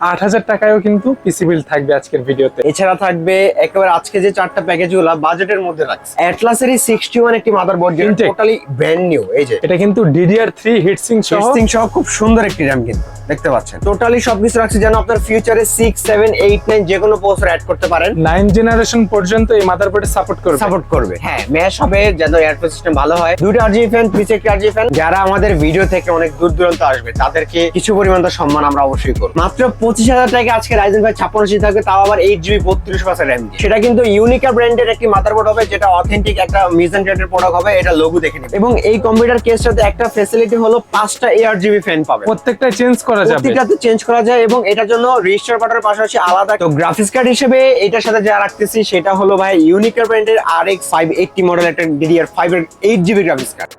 আট হাজার টাকায়ও কিন্তু পিসি বিল থাকবে আজকের ভিডিওতে। এছাড়া থাকবে একেবারে আজকে যে চারটা প্যাকেজগুলো বাজেটের মধ্যে রাখছে। অ্যাটলাসেরই সিক্সটি ওয়ান একটি যেটা Intake। টোটালি ব্র্যান্ড নিউ এই যে। এটা কিন্তু ডিডিআর থ্রি হিটসিং সহ। টেস্টিং সহ খুব সুন্দর একটি র্যাম কিন্তু দেখতে পাচ্ছেন। টোটালি সবকিছু রাখছে যেন আপনার ফিউচারে সিক্স সেভেন এইট নাইন যে কোনো প্রসেসর অ্যাড করতে পারেন। নাইন জেনারেশন পর্যন্ত এই মাদারবোর্ডে সাপোর্ট করবে। সাপোর্ট করবে। হ্যাঁ ম্যাশ হবে যেন সিস্টেম ভালো হয়। দুটো আরজিবি ফ্যান পিছে একটি আরজিবি ফ্যান যারা আমাদের ভিডিও থেকে অনেক দূর দূরান্ত আসবে তাদেরকে কিছু পরিমাণ সম্মান আমরা অবশ্যই করব। মাত্র পঁচিশ হাজার টাকা আজকে রাইজেন ভাই ছাপ্পান্ন জিবি থাকবে তাও আবার এইট জিবি বত্রিশ পার্সেন্ট র্যাম সেটা কিন্তু ইউনিকা ব্র্যান্ডের একটি মাদারবোর্ড হবে যেটা অথেন্টিক একটা মিজান রেটের প্রোডাক্ট হবে এটা লঘু দেখে নেবে। এবং এই কম্পিউটার কেসটাতে একটা ফেসিলিটি হলো পাঁচটা এআর জিবি ফ্যান পাবে। প্রত্যেকটা চেঞ্জ করা যায় প্রত্যেকটাতে চেঞ্জ করা যায় এবং এটার জন্য রেজিস্টার বাটনের পাশাপাশি আলাদা তো গ্রাফিক্স কার্ড হিসেবে এটার সাথে যা রাখতেছি সেটা হলো ভাই ইউনিকার ব্র্যান্ডের আর এক্স ফাইভ এইটটি মডেল একটা ডিডিআর ফাইভ এর এইট জিবি গ্রাফিক্স কার্ড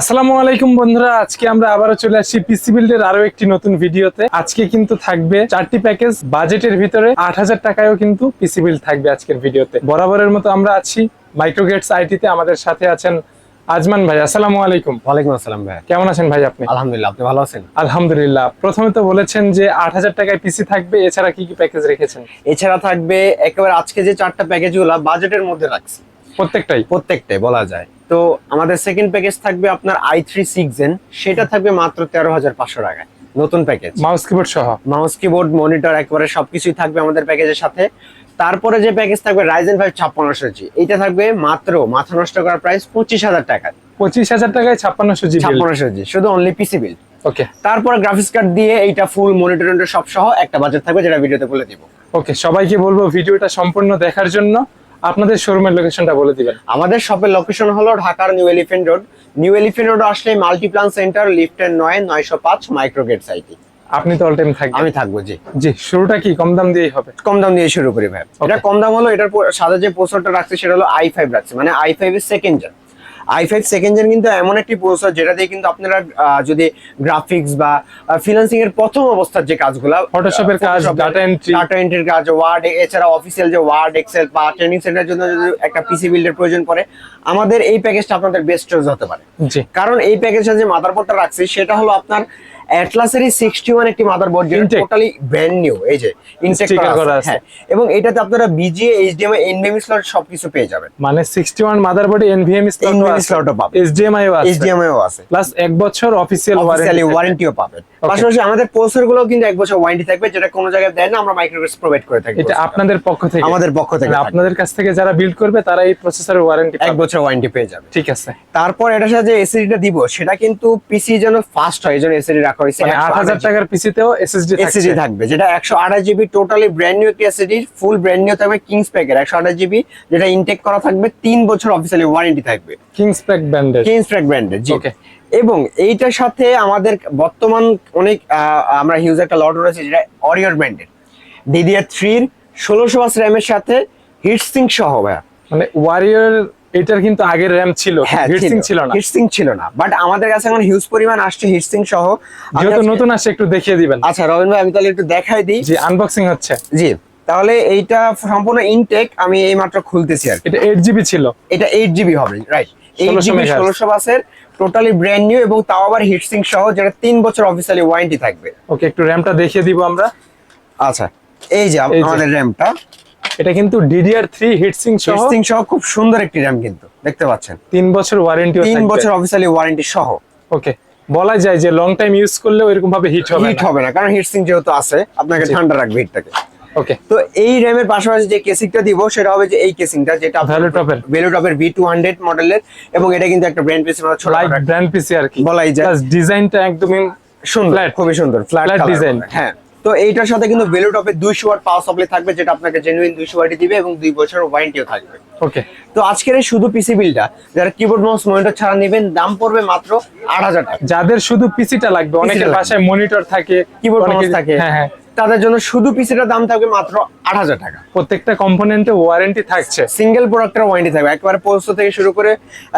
আসসালামু আলাইকুম বন্ধুরা আজকে আমরা আবারও চলে আসছি পিসি বিল্ডের আরও একটি নতুন ভিডিওতে। আজকে কিন্তু থাকবে চারটি প্যাকেজ বাজেটের ভিতরে আট হাজার টাকায়ও কিন্তু পিসি বিল্ড থাকবে আজকের ভিডিওতে। বরাবরের মতো আমরা আছি মাইক্রোগেটস আইটিতে আমাদের সাথে আছেন আজমান ভাই। আসসালামু আলাইকুম। ওয়ালাইকুম আসসালাম ভাই। কেমন আছেন ভাই আপনি? আলহামদুলিল্লাহ আপনি ভালো আছেন? আলহামদুলিল্লাহ। প্রথমে তো বলেছেন যে আট হাজার টাকায় পিসি থাকবে এছাড়া কি কি প্যাকেজ রেখেছেন? এছাড়া থাকবে একেবারে আজকে যে চারটা প্যাকেজগুলো বাজেটের মধ্যে রাখছি। প্রত্যেকটাই? প্রত্যেকটাই বলা যায়। তো আমাদের সেকেন্ড প্যাকেজ থাকবে আপনার আই থ্রি সিক্স জেন সেটা থাকবে মাত্র তেরো হাজার পাঁচশো টাকায়। নতুন প্যাকেজ মাউস কিবোর্ড সহ? মাউস কিবোর্ড মনিটর একবারে সবকিছুই থাকবে আমাদের প্যাকেজের সাথে। তারপরে যে প্যাকেজ থাকবে রাইজেন ফাইভ ছাপ্পান্নশো জি এটা থাকবে মাত্র মাথা নষ্ট করার প্রাইস পঁচিশ হাজার টাকা পঁচিশ হাজার টাকায় ছাপ্পান্নশো জিবি ছাপ্পান্নশো জি শুধু অনলি পিসি বিল ওকে তারপরে গ্রাফিক্স কার্ড দিয়ে এইটা ফুল মনিটর সব সহ একটা বাজেট থাকবে যেটা ভিডিওতে বলে দিব। ওকে সবাইকে বলব ভিডিওটা সম্পূর্ণ দেখার জন্য। আপনাদের শোরুমের লোকেশনটা বলে দিবেন। আমাদের শপের লোকেশন হলো ঢাকার new elephant road new elephant road আসলে মাল্টিপ্লান সেন্টার লিফটের নয় নয়শো পাঁচ মাইক্রোগেট সাইটি আপনি তো অল টাইম থাকবেন। আমি থাকব জি। জি শুরুটা কি? কম দাম দিয়েই হবে? কম দাম দিয়ে শুরু করি ভাই। এটা কম দাম হলো এটার সাদা যে প্রসেসরটা রাখছে সেটা হলো আই ফাইভ রাখছে মানে আই ফাইভ এর second gen i five second gen কিন্তু এমন একটি প্রসেসর যেটা দিয়ে কিন্তু আপনারা যদি গ্রাফিক্স বা ফিনান্সিং এর প্রথম অবস্থার যে কাজগুলো ফটোশপের কাজ, ডাটা এন্ট্রি ডাটা এন্ট্রির কাজ ওয়ার্ড এছাড়া অফিসিয়াল যে ওয়ার্ড এক্সেল বা ট্রেনিং সেন্টারের জন্য যদি একটা পিসি বিল্ডের প্রয়োজন পড়ে আমাদের এই প্যাকেজটা আপনাদের বেস্ট চয়েস হতে পারে। কারণ এই প্যাকেজটা যে মাদারবোর্ডটা রাখছে সেটা হলো আপনার অ্যাটলাসেরই একটি মাদারবোর্ড যেটা টোটালি ব্র্যান্ড নিউ এই যে ইনটেক করা আছে। হ্যাঁ এবং এটাতে আপনারা বিজিএ এইচডিএমআই এনভিএমই স্লট সবকিছু পেয়ে যাবেন। মানে মাদারবোর্ডে এনভিএম NVMe slot ও পাবেন। এইচডিএমআই আছে। এইচডিএমআইও আছে। প্লাস এক বছর ওয়ারেন্টি ওয়ারেন্টিও পাবেন। পাশাপাশি আমাদের প্রসেসরগুলো কিন্তু এক বছর ওয়ারেন্টি থাকবে যেটা কোনো জায়গায় দেয় না আমরা মাইক্রোওয়েভ প্রোভাইড করে থাকি এটা আপনাদের পক্ষ থেকে। আমাদের পক্ষ থেকে মানে আপনাদের কাছ থেকে যারা বিল্ড করবে তারা এই প্রসেসরের ওয়ারেন্টি এক বছর ওয়ারেন্টি পেয়ে যাবে। ঠিক আছে। তারপর এটার সাথে যে এসএসডিটা দিব সেটা কিন্তু পিসি যেন ফাস্ট হয় জন্য এসএসডি রাখা হয়েছে মানে আট হাজার টাকার পিসিতেও এসএসডি এসএসডি থাকবে যেটা একশো আঠাশ জিবি টোটালি ব্র্যান্ড নিউ একটি এসএসডি ফুল ব্র্যান্ড নিউ থাকবে কিংস প্যাকের একশো আঠাশ জিবি যেটা ইনটেক করা থাকবে তিন বছর অফিসিয়ালি ওয়ারেন্টি থাকবে। কিংস প্যাক ব্র্যান্ডের কিংস প্যাক ব্র্যান্ডের জি। এবং এইটার সাথে আমাদের বর্তমান অনেক আমরা হিউজ একটা লট রয়েছে যেটা অরিয়র ব্র্যান্ডের ডিডিআর থ্রির ষোলোশো বাস র্যামের সাথে হিটসিং সহ ভাইয়া। মানে ওয়ারিয়র এটার কিন্তু আগের র্যাম ছিল হ্যাঁ হিটসিং ছিল। না। হিটসিং ছিল না। বাট আমাদের কাছে এখন হিউজ পরিমাণ আসছে হিটসিং সহ। যেহেতু নতুন আসছে একটু দেখিয়ে দিবেন। আচ্ছা রবিন ভাই আমি তাহলে একটু দেখাই দিই। জি আনবক্সিং হচ্ছে। জি তাহলে এইটা সম্পূর্ণ ইনটেক আমি এই মাত্র খুলতেছি আর। এটা এইট জিবি ছিল। এটা এইট জিবি হবে রাইট এইট 1600 জিবি। ষোলোশো বাসের টোটালি ব্র্যান্ড নিউ এবং তাও আবার হিটসিং সহ যেটা তিন বছর অফিসিয়ালি ওয়ারেন্টি থাকবে। ওকে একটু র্যামটা দেখিয়ে দিব আমরা। আচ্ছা এই যে আম- এই যে। আমাদের র্যামটা এটা কিন্তু ডিডিআর থ্রি হিটসিং সহ হিটসিং সহ খুব সুন্দর একটি র্যাম কিন্তু দেখতে পাচ্ছেন। তিন বছর ওয়ারেন্টি তিন বছর অফিসিয়ালি ওয়ারেন্টি সহ। ওকে বলা যায় যে লং টাইম ইউজ করলে এরকম ভাবে হিট হবে হিট হবে না কারণ হিটসিং যেহেতু আছে আপনাকে ঠান্ডা রাখবে হিটটাকে ওকে তো এই র্যামের পাশাপাশি যে কেসিংটা দিব সেটা হবে যে এই কেসিংটা যেটা Valutop-এর। ভ্যালুটপের ভি টু হান্ড্রেড মডেলের এবং এটা কিন্তু একটা ব্র্যান্ড পিস ছোট ব্র্যান্ড পিসি আর কি। বলাই যায়। ডিজাইনটা একদমই সুন্দর. খুবই সুন্দর ফ্ল্যাট ডিজাইন হ্যাঁ। তো এইটার সাথে কিন্তু ভেলুটপের দুইশো ওয়াট পাওয়ার সাপ্লাই থাকবে যেটা আপনাকে জেনুইন দুইশো ওয়াটই দিবে এবং দুই বছর ওয়ারেন্টিও থাকবে ওকে তো আজকের এই শুধু পিসি বিলটা যারা কিবোর্ড মাউস মনিটর ছাড়া নেবেন দাম পড়বে মাত্র আট হাজার টাকা যাদের শুধু পিসিটা লাগবে অনেকের। বাসায় মনিটর থাকে কিবোর্ড মাউস থাকে। হ্যাঁ হ্যাঁ তাদের জন্য শুধু পিসিটার দাম থাকবে মাত্র আট হাজার টাকা। প্রত্যেকটা কম্পোনেন্টে ওয়ারেন্টি থাকছে। সিঙ্গেল প্রোডাক্টের ওয়ারেন্টি থাকবে। একেবারে পোস্ট থেকে শুরু করে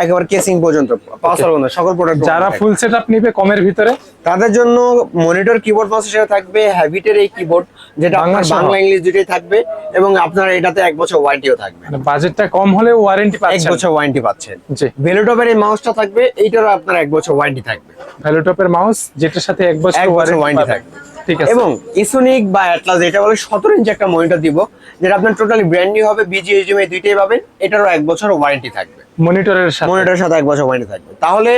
একেবারে কেসিং পর্যন্ত পাওয়ার সকল প্রোডাক্ট যারা ফুল সেট আপ নিবে কমের ভিতরে? তাদের জন্য মনিটর কিবোর্ড হিসেবে থাকবে হ্যাভিটের এই কিবোর্ড যেটা আপনার বাংলা ইংলিশ দুটোই থাকবে এবং আপনার এটাতে এক বছর ওয়ারেন্টিও থাকবে। মানে বাজেটটা কম হলেও ওয়ারেন্টি এক বছর ওয়ারেন্টি পাচ্ছেন। জি। ভেলোটপের এই মাউসটা থাকবে এইটারও আপনার এক বছর ওয়ারেন্টি থাকবে। ভ্যালুটপের মাউস যেটার সাথে এক বছর ওয়ারেন্টি থাকবে। এবং ইসোনিক বা অ্যাটলাস এটা বলে সতেরো ইঞ্চি একটা মনিটর দিব যেটা আপনার টোটালি ব্র্যান্ড নিউ হবে বিজিএইচডিএমআই দুইটাই পাবেন এটারও এক বছর ওয়ারেন্টি থাকবে। মনিটরের সাথে? মনিটরের সাথে এক বছর ওয়ারেন্টি থাকবে। তাহলে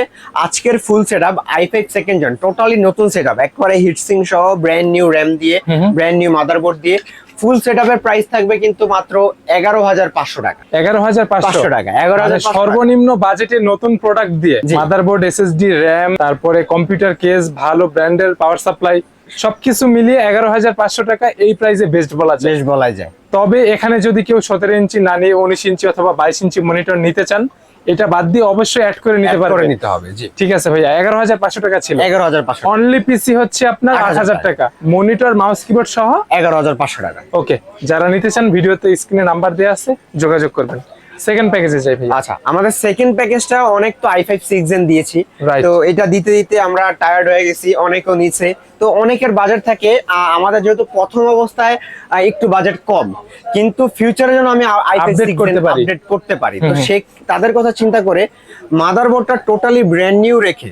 আজকের full set up i five second gen totally নতুন সেট আপ একবারে হিটসিং সহ ব্র্যান্ড নিউ র্যাম দিয়ে। ব্র্যান্ড নিউ মাদারবোর্ড দিয়ে ফুল সেট আপের প্রাইস থাকবে কিন্তু মাত্র এগারো হাজার পাঁচশো টাকা। এগারো হাজার পাঁচশো। টাকা এগারো হাজার মানে সর্বনিম্ন বাজেটে নতুন প্রোডাক্ট দিয়ে। মাদারবোর্ড এসএসডি র্যাম তারপরে কম্পিউটার কেস ভালো ব্র্যান্ডের পাওয়ার সাপ্লাই সবকিছু মিলিয়ে এগারো হাজার পাঁচশো টাকা এই প্রাইসে বেস্ট বলা যায়। বেশ বলা যায়। তবে এখানে যদি কেউ সতেরো ইঞ্চি না নিয়ে উনিশ ইঞ্চি অথবা বাইশ ইঞ্চি মনিটর নিতে চান এটা বাদ দিয়ে অবশ্যই অ্যাড করে নিতে পারবেন নিতে হবে জি। ঠিক আছে ভাইয়া এগারো হাজার পাঁচশো টাকা ছিল। এগারো হাজার পাঁচশো অনলি পিসি হচ্ছে আপনার আট হাজার টাকা। মনিটর মাউস কিবোর্ড সহ? এগারো হাজার পাঁচশো টাকা। ওকে যারা নিতে চান ভিডিওতে স্ক্রিনে নাম্বার দেওয়া আছে যোগাযোগ করবেন। সেকেন্ড প্যাকেজে যাই ভাইয়া। আচ্ছা আমাদের সেকেন্ড প্যাকেজটা অনেক তো আই ফাইভ সিক্স জেন দিয়েছি। তো এটা দিতে দিতে আমরা টায়ার্ড হয়ে গেছি অনেকও নিচ্ছে। তো অনেকের বাজেট থাকে আমাদের যেহেতু প্রথম অবস্থায় একটু বাজেট কম। কিন্তু ফিউচারের জন্য আমি আই ফাইভ Update করতে পারি। আপডেট করতে পারি। তো। সে তাদের কথা চিন্তা করে মাদারবোর্ডটা টোটালি ব্র্যান্ড নিউ রেখে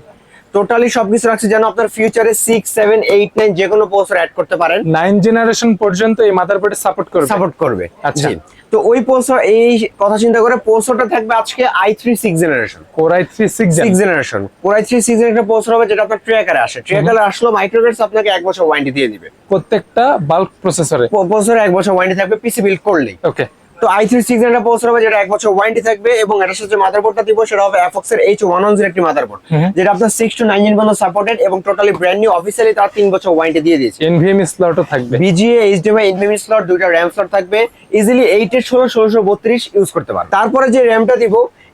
টোটালি সবকিছু রাখছে যেন আপনার ফিউচারে সিক্স সেভেন এইট নাইন যে কোনো প্রসেসর অ্যাড করতে পারেন। নাইন জেনারেশন পর্যন্ত এই মাদারবোর্ডে সাপোর্ট করবে। সাপোর্ট করবে। আচ্ছা। তো ওই প্রসেসর এই কথা চিন্তা করে প্রসেসরটা থাকবে আজকে i three six generation core i three six six generation core i three six একটা প্রসেসর হবে যেটা আপনার ট্র্যাকারে আসে। ট্র্যাকারে আসলো মাইক্রোগেটস আপনাকে এক বছর ওয়ারেন্টি দিয়ে দিবে। প্রত্যেকটা বাল্ক প্রসেসরে প্রসেসরে এক বছর ওয়ারেন্টি থাকবে পিসি বিল্ড করলেই। ওকে তো আই থ্রি সিক্স একটা প্রসেসর হবে যেটা এক বছর ওয়ারেন্টি থাকবে এবং এটার সাথে মাদারবোর্ডটা দিব সেটা হবে অ্যাফক্স এর এইচ ওয়ান ওয়ান একটি মাদারবোর্ড হুম। যেটা আপনার সিক্স টু নাইন পর্যন্ত সাপোর্টেড এবং টোটালি ব্র্যান্ড নিউ অফিসিয়ালি তার তিন বছর ওয়ারেন্টি দিয়ে দিয়েছে। এনভিএম স্লটও থাকবে। বিজিএ এইচডিএমআই এনভিএমই স্লট দুইটা র্যাম স্লট থাকবে ইজিলি এইট এর ষোলো ষোলোশো বত্রিশ ইউজ করতে পারবে। তারপরে যে র্যামটা দিব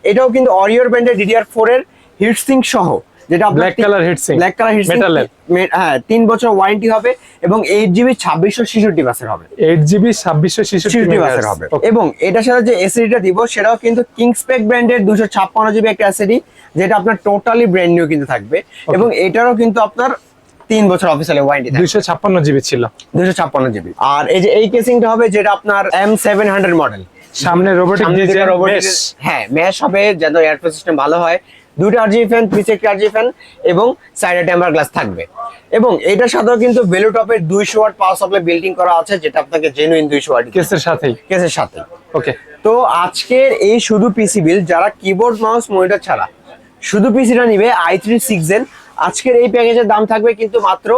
এটাও কিন্তু অরিওর ব্র্যান্ডের ডিডিআর ফোর এর হিটসিং সহ। যেটা Black color heatsink, black colour metal হ্যাঁ তিন বছর ওয়ারেন্টি হবে এবং এইট জিবি ছাব্বিশশো ছেষট্টি বাসের হবে। এইট জিবি ছাব্বিশশো ছেষট্টি ছিষট্টি বাসের হবে। এবং এটার সাথে যে এসিডিটা দিব সেটাও কিন্তু কিংসপেক ব্র্যান্ডের দুশো ছাপ্পান্ন জিবি একটা এসিডি যেটা আপনার টোটালি ব্র্যান্ড নিউ কিন্তু থাকবে। এবং এটারও কিন্তু আপনার তিন বছর অফিসিয়ালি ওয়ারেন্টি দুইশো ছাপ্পান্ন জিবি ছিল। দুশো ছাপ্পান্ন জিবি আর এই যে এই কেসিংটা হবে যেটা আপনার এম সেভেন হান্ড্রেড মডেল সামনে রোবোটিক ডিজাইন হ্যাঁ ম্যাশ হবে যেন এয়ারফোর্স সিস্টেম ভালো হয়। দুটো RG fan three sector RG fan এবং সাইডে টেম্পার গ্লাস থাকবে। এবং এটার সাথেও কিন্তু বেলুটপের দুইশো ওয়াট পাওয়ার সাপ্লাই বিল্ডিং করা আছে যেটা আপনাকে জেনুইন দুইশো ওয়াট কেসের সাথেই? কেসের সাথে ওকে তো আজকের এই শুধু পিসি বিল যারা কিবোর্ড মাউস মনিটর ছাড়া শুধু পিসিটা নিবে আই থ্রি সিক্স আজকের এই প্যাকেজের দাম থাকবে কিন্তু মাত্র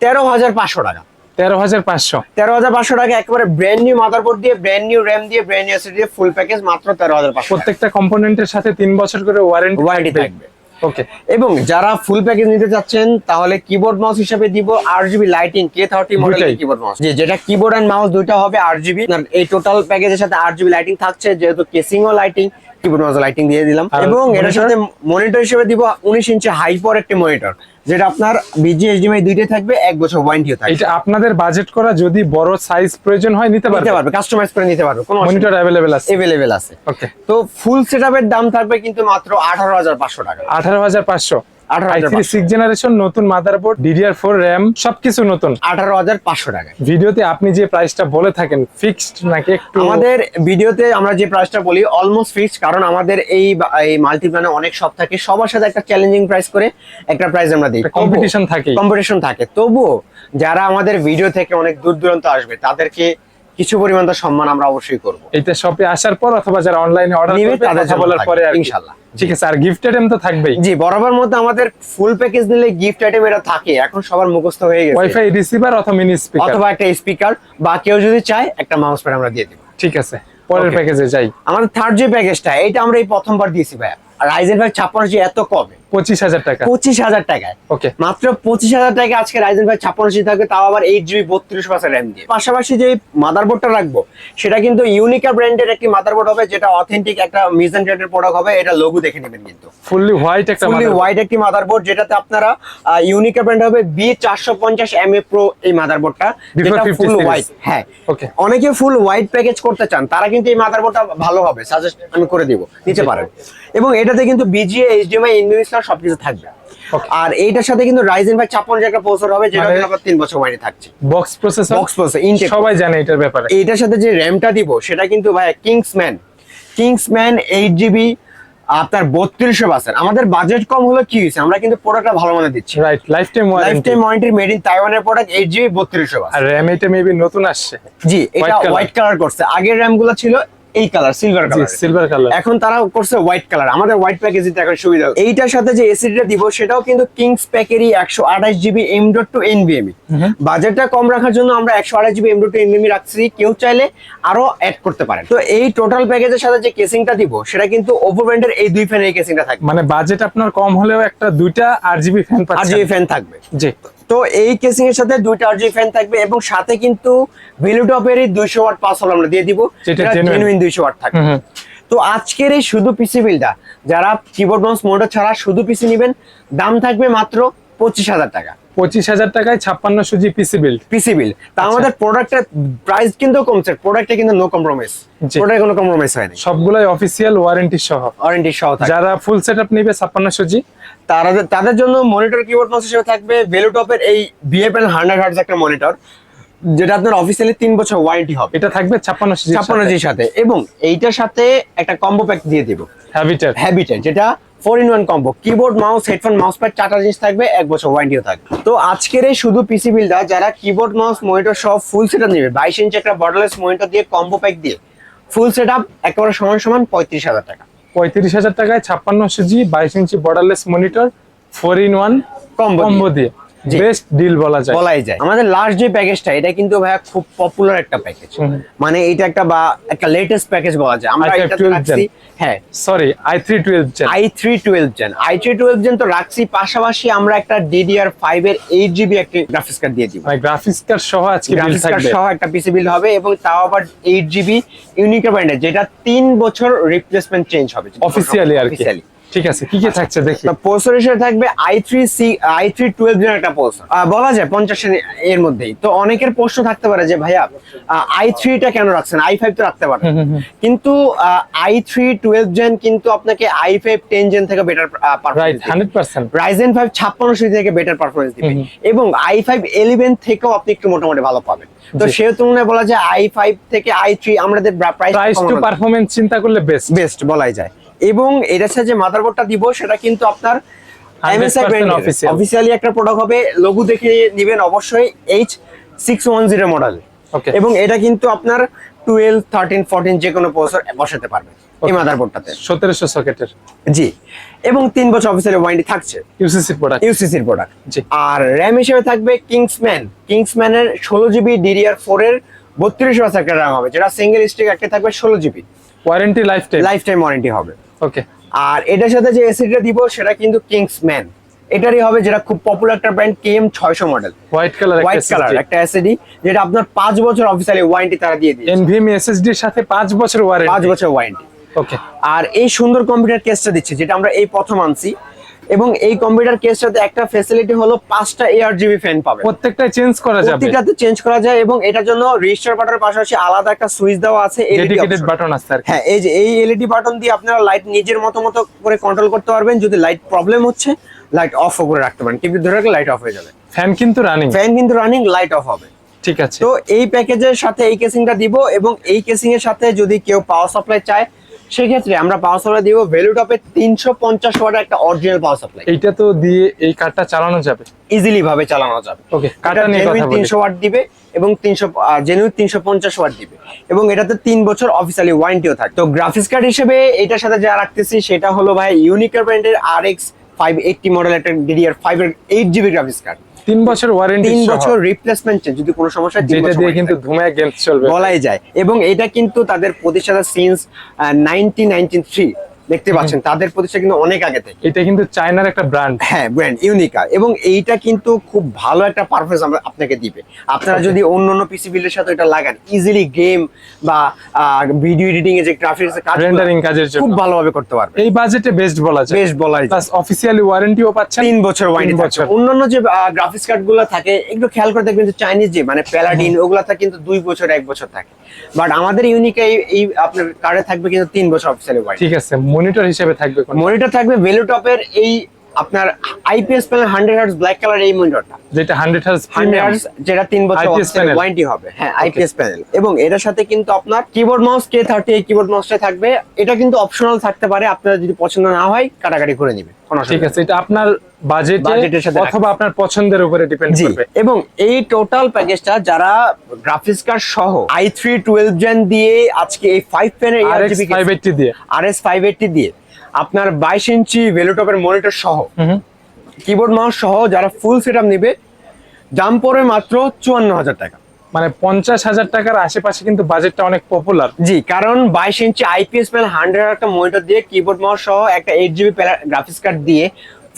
তেরো হাজার পাঁচশো টাকা। তেরো হাজার পাঁচশো। তেরো হাজার পাঁচশো টাকা একেবারে ব্র্যান্ড নিউ মাদারবোর্ড দিয়ে ব্র্যান্ড নিউ র্যাম দিয়ে ব্র্যান্ড নিউ দিয়ে ফুল প্যাকেজ মাত্র তেরো হাজার পাঁচশো প্রত্যেকটা কম্পোনেন্টের সাথে তিন বছর করে ওয়ারেন্টি ওয়ারেন্টি থাকবে। ওকে এবং যারা ফুল প্যাকেজ নিতে চাচ্ছেন তাহলে কিবোর্ড মাউস হিসেবে দিব RGB lighting K thirty model keyboard mouse যে যেটা কিবোর্ড এন্ড মাউস দুইটা হবে আর জিবি এই টোটাল প্যাকেজের সাথে আর জিবি লাইটিং থাকছে যেহেতু কেসিং ও লাইটিং কিবোর্ড মাউস লাইটিং দিয়ে দিলাম। এবং এটার সাথে মনিটর হিসেবে দিব উনিশ ইঞ্চি হাইপার একটি মনিটর যেটা আপনার বিজি এইচডিএমআই দুইটাই থাকবে এক বছর ওয়ারেন্টিও থাকবে। এটা আপনাদের বাজেট করা যদি বড় সাইজ প্রয়োজন হয় নিতে নিতে পারবে? পারবে কাস্টমাইজ করে নিতে পারবে কোনো মনিটর অ্যাভেলেবেল আছে? এভেলেবেল আছে। ওকে তো ফুল সেটআপের দাম থাকবে কিন্তু মাত্র আঠারো হাজার পাঁচশো টাকা। আঠারো হাজার পাঁচশো। 18,500 সিক্স জেনারেশন নতুন মাদারবোর্ড ডিডিআর ফোর র্যাম সবকিছু নতুন। আঠারো হাজার পাঁচশো টাকা ভিডিওতে আপনি যে প্রাইসটা বলে থাকেন ফিক্সড নাকি একটু আমাদের ভিডিওতে আমরা যে প্রাইসটা বলি অলমোস্ট ফিক্স কারণ আমাদের এই অনেক শপ থাকে। সবার সাথে একটা চ্যালেঞ্জিং প্রাইস করে একটা প্রাইস আমরা দিই। কম্পিটিশন থাকেই। কম্পিটিশন থাকে। তবুও যারা আমাদের ভিডিও থেকে অনেক দূর দূরান্ত আসবে তাদেরকে কিছু পরিমাণ তো সম্মান আমরা অবশ্যই করব। এইটা শপে আসার পর অথবা যারা অনলাইনে অর্ডার নিবে করবে তাদের বলার পরে ইনশাল্লাহ। ঠিক আছে আর গিফট আইটেম তো থাকবেই। জি বরাবর মধ্যে আমাদের ফুল প্যাকেজ নিলে গিফট আইটেম এটা থাকে এখন সবার মুখস্থ হয়ে গেছে। ওয়াইফাই রিসিভার অথবা মিনি স্পিকার অথবা একটা স্পিকার বা কেউ যদি চায় একটা মাউস প্যাড আমরা দিয়ে দিব। ঠিক আছে পরের প্যাকেজে যাই। আমাদের থার্ড যে প্যাকেজটা এটা আমরা এই প্রথমবার দিয়েছি আর রাইজেন ভাই ছাপ্পান্ন এত কমে। পঁচিশ হাজার টাকা। পঁচিশ হাজার টাকায়। ওকে। মাত্র পঁচিশ হাজার টাকা আজকে রাইজেন ফাইভ ছাপ্পান্ন জিবি থাকবে তাও আবার এইট জিবি বত্রিশ পার্সেন্ট র্যাম দিয়ে। পাশাপাশি যে মাদারবোর্ডটা রাখব সেটা কিন্তু ইউনিকা ব্র্যান্ডের একটি মাদারবোর্ড হবে যেটা অথেন্টিক একটা মিজান প্রোডাক্ট হবে এটা লোগো দেখে নেবেন কিন্তু। ফুললি হোয়াইট একটা ফুলি motherboard। হোয়াইট একটি মাদারবোর্ড যেটাতে আপনারা ইউনিকা ব্র্যান্ড হবে বি চারশো পঞ্চাশ এম এ প্রো এই মাদারবোর্ডটা যেটা ফুল হোয়াইট হ্যাঁ। Okay. অনেকে ফুল হোয়াইট প্যাকেজ করতে চান তারা কিন্তু এই মাদারবোর্ডটা ভালো হবে সাজেস্ট আমি করে দিব নিতে পারেন। এবং এটাতে কিন্তু বিজিএ এইচডিএমআই ইনভিএস সবকিছু থাকবে। আর এইটার সাথে কিন্তু রাইজেন ভাই ছাপ্পান্ন একটা প্রসেসর হবে যেটা মানে- আপনার তিন বছর ওয়ারেন্টি থাকছে। Box processor Box processor, Intel সবাই জানে এটার ব্যাপারে। এইটার সাথে যে র্যামটা দিব সেটা কিন্তু ভাই কিংসম্যান কিংসম্যান এইট জিবি আপনার বত্রিশশো পার্সেন্ট আমাদের বাজেট কম হলো কি হয়েছে? আমরা কিন্তু প্রোডাক্টটা ভালো মানে দিচ্ছি। Right life time life time warranty made in তাইওয়ানের প্রোডাক্ট এইট জিবি বত্রিশশো আর র্যাম এটা মেবি নতুন আসছে। জি এটা হোয়াইট কালার করছে। আগের র্যামগুলো ছিল এই colour silver colour silver colour এখন তারা করছে হোয়াইট কালার আমাদের হোয়াইট প্যাকেজ সুবিধা এইটার সাথে যে এসিডিটা দিব সেটাও কিন্তু কিংস প্যাকেরই একশো আঠাশ জিবি এম ডট টু বাজেটটা কম রাখার জন্য আমরা একশো আঠাশ GB M dot two NVMe রাখছি। কেউ চাইলে আরও অ্যাড করতে পারেন। তো এই টোটাল প্যাকেজের সাথে যে কেসিংটা দিব সেটা কিন্তু ওপো ব্র্যান্ডের এই দুই ফ্যানের কেসিংটা থাকবে। মানে বাজেট আপনার কম হলেও একটা দুইটা RGB fan RGB fan থাকবে। জি। তো এই কেসিং এর সাথে দুইটা আরজি ফ্যান থাকবে এবং সাথে কিন্তু ভ্যালুটপেরই দুইশো ওয়াট পাস আমরা দিয়ে দিব। যেটা যেটা জেনুইন দুইশো ওয়াট থাকবে। তো আজকের এই শুধু পিসি বিলটা যারা কিবোর্ড মাউস মোটর ছাড়া শুধু পিসি নেবেন দাম থাকবে মাত্র পঁচিশ হাজার টাকা। পঁচিশ হাজার টাকায় ছাপ্পান্ন সুজি পিসি বিল্ড পিসি বিল আচ্ছা। তা আমাদের প্রোডাক্টের প্রাইস কিন্তু কমছে প্রোডাক্টে কিন্তু নো কম্প্রোমাইজ। প্রোডাক্টে কোনো কম্প্রোমাইজ হয়নি। সবগুলাই অফিসিয়াল ওয়ারেন্টি সহ। ওয়ারেন্টি সহ যারা ফুল সেটআপ নেবে ছাপ্পান্ন সুজি তারা তাদের জন্য মনিটর কিবোর্ড মাউস হিসেবে থাকবে ভেলুটপের এই বিএফএল হান্ড্রেড হার্টস একটা মনিটর যেটা আপনার অফিসিয়ালি তিন বছর ওয়ারেন্টি হবে। এটা থাকবে ছাপ্পান্ন ছাপ্পান্ন জির সাথে। এবং এইটার সাথে একটা কম্বো প্যাক দিয়ে দিব। হ্যাবিটার হ্যাবিটের যেটা four in one combo keyboard mouse headphone mouse pad চারটা জিনিস থাকবে এক বছর ওয়ারেন্টিও থাকবে। তো আজকের এই শুধু পিসি বিলটা যারা কিবোর্ড মাউস মনিটর সব ফুল সেট নেবে বাইশ ইঞ্চি একটা বর্ডারলেস মনিটর দিয়ে কম্বো প্যাক দিয়ে ফুল সেট আপ একেবারে সমান সমান পঁয়ত্রিশ হাজার টাকা। পঁয়ত্রিশ হাজার টাকায় ছাপ্পান্ন সুজি বাইশ inch borderless monitor four in one combo দিয়ে। বেস্ট ডিল বলা যায়। বলাই যায়। আমাদের লাস্ট যে প্যাকেজটা এটা কিন্তু ভাইয়া খুব পপুলার একটা প্যাকেজ মানে এটা একটা বা একটা লেটেস্ট প্যাকেজ বলা যায়। আমরা এটা রাখছি হ্যাঁ। Sorry I three twelve I three twelve gen I three twelve gen তো রাখছি পাশাপাশি আমরা একটা ডিডিআর ফাইভ এর এইট জিবি একটা গ্রাফিক্স কার্ড দিয়ে দিব। মানে গ্রাফিক্স কার্ড সহ আজকে বিল গ্রাফিক্স কার্ড সহ একটা পিসি বিল হবে এবং তাও আবার এইট জিবি ইউনিক ব্র্যান্ডের যেটা তিন বছর রিপ্লেসমেন্ট চেঞ্জ হবে। অফিসিয়ালি আর কি। ঠিক আছে কি কি থাকছে দেখি। তো প্রসেসর হিসেবে থাকবে I three C I three twelve gen একটা প্রসেসর বলা যায় পঞ্চাশ এর মধ্যেই। তো অনেকের প্রশ্ন থাকতে পারে যে ভাইয়া আই থ্রিটা কেন রাখছেন? আই ফাইভ তো রাখতে পারেন। কিন্তু আই থ্রি টুয়েলভ জেন কিন্তু আপনাকে আই ফাইভ টেন জেন থেকে better right hundred percent Ryzen five ছাপ্পান্ন সিরি থেকে বেটার পারফরমেন্স দিবে। এবং আই ফাইভ এলিভেন থেকেও আপনি একটু মোটামুটি ভালো পাবেন। তো জি। সে তুলনায় বলা যায় আই ফাইভ থেকে আই থ্রি আমাদের প্রাইস টু পারফরমেন্স চিন্তা করলে বেস্ট বেস্ট বলাই যায়। এবং এটার সাথে যে মাদারবোর্ডটা দিব সেটা কিন্তু আপনার 100% এমএসআই official। অফিসিয়ালি একটা প্রোডাক্ট হবে লোগো দেখে নিবেন অবশ্যই H six one zero model Okay. এবং এটা কিন্তু আপনার টুয়েলভ থার্টিন ফোরটিন যে কোনো প্রসেসর বসাতে পারবেন এই মাদারবোর্ডটাতে সতেরোশো সকেটের। জি। এবং তিন বছর অফিসিয়ালি ওয়ারেন্টি থাকছে। ইউসিসি প্রোডাক্ট ইউসিসির প্রোডাক্ট জি। আর র্যাম হিসেবে থাকবে কিংসম্যান কিংসম্যানের ষোলো জিবি ডিডিআর ফোর এর বত্রিশ বাস একটা র্যাম হবে যেটা সিঙ্গেল স্টিক একটা থাকবে ষোলো GB warranty life time life time warranty হবে। ওকে আর এটার সাথে যে এসিটা দিব সেটা কিন্তু কিংসম্যান এটারই হবে যেটা খুব পপুলার একটা ব্র্যান্ড কেএম ছয়শো model white colour white colour একটা এসিডি যেটা আপনার পাঁচ বছর অফিসিয়ালি ওয়ারেন্টি তারা দিয়ে দিয়েছে। এনভিএম এসএসডি এর সাথে পাঁচ বছর পাঁচ ওয়ারেন্টি বছর ওয়ারেন্টি ওকে আর এই সুন্দর কম্পিউটার কেসটা দিচ্ছে যেটা আমরা এই প্রথম আনছি। এবং এই কম্পিউটার কেসটাতে একটা ফ্যাসিলিটি হলো পাঁচটা এআর জিবি ফ্যান পাবে প্রত্যেকটা চেঞ্জ করা যাবে। প্রতিটাতে চেঞ্জ করা যায় এবং এটার জন্য রেজিস্টার বাটনের পাশাপাশি আলাদা একটা সুইচ দেওয়া আছে ডেডিকেটেড। বাটন আছে হ্যাঁ এই যে এই এলইডি বাটন দিয়ে আপনারা লাইট নিজের মতো মতো করে কন্ট্রোল করতে পারবেন। যদি লাইট প্রবলেম হচ্ছে লাইট অফ করে রাখতে পারেন। টিভি ধরে রাখলে লাইট অফ হয়ে যাবে। ফ্যান কিন্তু রানিং ফ্যান কিন্তু রানিং লাইট অফ হবে। ঠিক আছে। তো এই প্যাকেজের সাথে এই কেসিংটা দিব এবং এই কেসিং এর সাথে যদি কেউ পাওয়ার সাপ্লাই চায় সেক্ষেত্রে আমরা পাওয়ার সাপ্লাই দিব ভ্যালুটপের তিনশো পঞ্চাশ ওয়াটের একটা অরিজিনাল পাওয়ার সাপ্লাই এইটা তো দিয়ে এই কার্ডটা চালানো যাবে? ইজিলি ভাবে চালানো যাবে। ওকে কার্ডটা নিয়ে কথা বলি। তিনশো ওয়াট দিবে এবং তিনশো জেনুইন তিনশো পঞ্চাশ ওয়াট দিবে। এবং এটাতে তিন বছর অফিসিয়ালি ওয়ারেন্টিও থাকে তো গ্রাফিক্স কার্ড হিসেবে এটার সাথে যা রাখতেছি সেটা হলো ভাই ইউনিকার ব্র্যান্ডের R X five eighty model একটা ডিডিআর ফাইভ এর এইট জিবি গ্রাফিক্স কার্ড তিন বছর ওয়ারেন্টি তিন বছর রিপ্লেসমেন্ট যদি কোনো সমস্যা যেটা দিয়ে কিন্তু। ধুমায় গেমস চলবে। বলাই যায়। এবং এটা কিন্তু তাদের প্রতিষ্ঠাতা সিন্স নাইনটিন নাইনটিন থ্রি দেখতে পাচ্ছেন তাদের প্রতিষ্ঠা কিন্তু অনেক আগে থেকে। এটা কিন্তু চায়নার একটা ব্র্যান্ড হ্যাঁ ব্র্যান্ড ইউনিকা এবং এইটা কিন্তু খুব ভালো একটা পারফরমেন্স আমরা আপনাকে দিবে। আপনারা যদি অন্য অন্য পিসি বিল্ডের সাথে এটা লাগান ইজিলি গেম বা ভিডিও এডিটিং এ যে গ্রাফিক্স কাজ রেন্ডারিং কাজের জন্য। খুব ভালোভাবে করতে পারবে। এই বাজেটে বেস্ট বলা যায়। বেশ বলাই যায়। প্লাস অফিসিয়ালি ওয়ারেন্টিও পাচ্ছেন। তিন বছর ওয়ারেন্টি বছর। অন্যান্য যে গ্রাফিক্স কার্ডগুলো থাকে একটু খেয়াল করে দেখবেন যে চাইনিজ যে মানে প্যালাডিন ওগুলাতে কিন্তু দুই বছর এক বছর থাকে। বাট আমাদের ইউনিকে এই আপনার কার্ডে থাকবে কিন্তু তিন বছর অফিসিয়ালি ওয়ারেন্টি ঠিক আছে মনিটর হিসেবে থাকবে মনিটর থাকবে ভেলুটপের এই আপনার IPS panel hundred hertz black colour এই মনিটরটা। যেটা হান্ড্রেড হার্স হান্ড্রেড হার্স যেটা তিন বছর। ওয়ারেন্টি হবে। হ্যাঁ আইপিএস প্যানেল। এবং এটার সাথে কিন্তু আপনার কিবোর্ড মাউস কে থার্টি এই কিবোর্ড মাউসটা থাকবে। এটা কিন্তু অপশনাল থাকতে পারে আপনার যদি পছন্দ না হয় কাটাকাটি করে নিবে কোনো ঠিক আছে এটা আপনার বাজেটের সাথে অথবা আপনার পছন্দের উপরে ডিপেন্ড করবে। এবং এই টোটাল প্যাকেজটা যারা গ্রাফিক্স কার্ড সহ আই থ্রি টুয়েলভ জেন দিয়ে আজকে এই ফাইভ পেনের আর এক্স ফাইভ দিয়ে। আর এস ফাইভ এইটটি দিয়ে আপনার বাইশ ইঞ্চি ভেলুটপের মনিটর সহ কিবোর্ড মাউস সহ যারা ফুল সেট আপ নিবে দাম পড়বে মাত্র চুয়ান্ন হাজার টাকা। মানে পঞ্চাশ হাজার টাকার আশেপাশে কিন্তু বাজেটটা অনেক পপুলার জি কারণ বাইশ ইঞ্চি আইপিএস প্যানেল হান্ড্রেড একটা মনিটর দিয়ে কিবোর্ড মাউস সহ একটা এইট জিবি গ্রাফিক্স কার্ড দিয়ে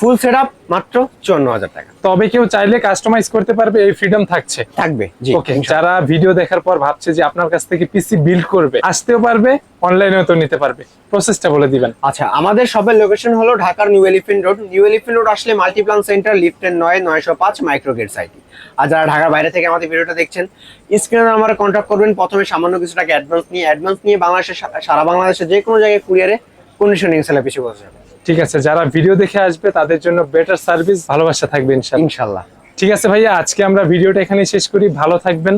ফুল সেট আপ মাত্র চুয়ান্ন হাজার টাকা। তবে কেউ চাইলে কাস্টমাইজ করতে পারবে এই ফ্রিডম থাকছে। থাকবে জি ওকে যারা ভিডিও দেখার পর ভাবছে যে আপনার কাছ থেকে পিসি বিল্ড করবে আসতেও পারবে অনলাইনেও তো নিতে পারবে। প্রসেসটা বলে দিবেন। আচ্ছা আমাদের সবের লোকেশন হলো ঢাকার new elephant road new elephant road আসলে মাল্টিপ্লান সেন্টার লিফটের নয় নয়শো পাঁচ মাইক্রোগেট সাইটি আর যারা ঢাকার বাইরে থেকে আমাদের ভিডিওটা দেখছেন স্ক্রিনে আমার কন্ট্যাক্ট করবেন। প্রথমে সামান্য কিছু টাকা অ্যাডভান্স নিয়ে অ্যাডভান্স নিয়ে বাংলাদেশের সারা বাংলাদেশে যে কোনো জায়গায় কুরিয়ারে কন্ডিশনিং সেলে পিছিয়ে বসে যাবে। ঠিক আছে যারা ভিডিও দেখে আসবে তাদের জন্য বেটার সার্ভিস ভালোবাসা থাকবে ইনশাল্লাহ। ঠিক আছে ভাইয়া আজকে আমরা ভিডিওটা এখানে শেষ করি। ভালো থাকবেন।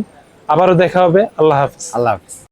আবারও দেখা হবে। আল্লাহ হাফিজ। আল্লাহ হাফিজ।